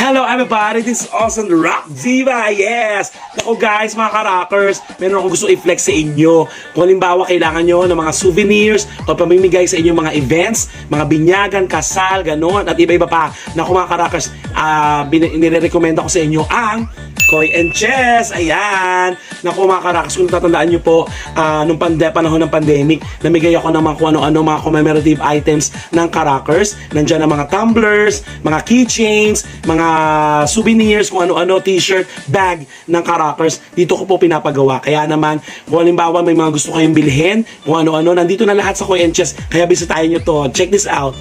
Hello everybody, this is Austin Rock Diva, yes! Ako guys, mga ka-rockers, meron akong gusto i-flex sa inyo. Kung halimbawa kailangan nyo ng mga souvenirs o pamimigay sa inyong mga events, mga binyagan, kasal, ganon, at iba-iba pa. Naku mga ka-rockers, uh, nire-recommend ako sa inyo ang Koy and Chess. Ayan. Naku mga karaks, kung tatandaan nyo po, ah, nung pande, panahon ng pandemic, namigay ako mga kung ano-ano, mga commemorative items ng karakers. Nandiyan ang mga tumblers, mga keychains, mga souvenirs, kung ano-ano, t-shirt, bag ng karakers. Dito ko po pinapagawa. Kaya naman, kung halimbawa may mga gusto kayong bilhin, kung ano-ano, nandito na lahat sa Koy and Chess. Kaya bisitahin nyo to. Check this out.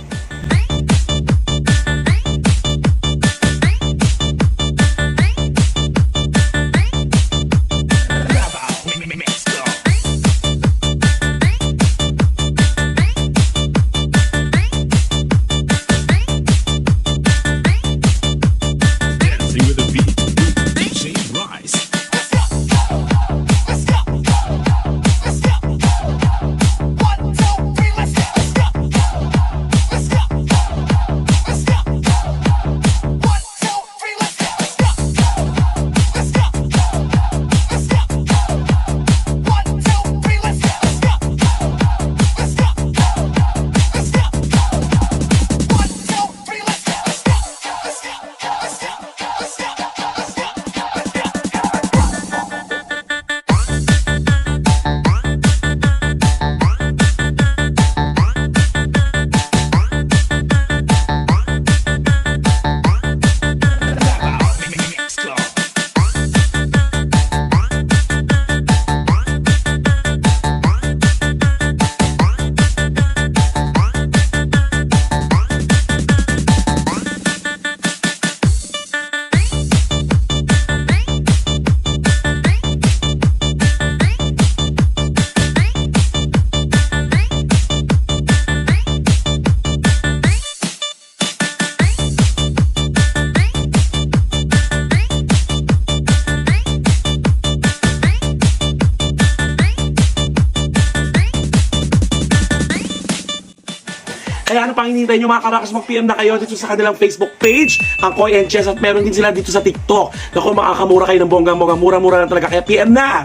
Kaya ano pang hinihintay nyo mga karakas, mag-PM na kayo dito sa kanilang Facebook page, ang Koy and Chess, at meron din sila dito sa TikTok. Naku, makakamura kayo ng bonggang-bonggang, mura-mura lang talaga, kaya PM na!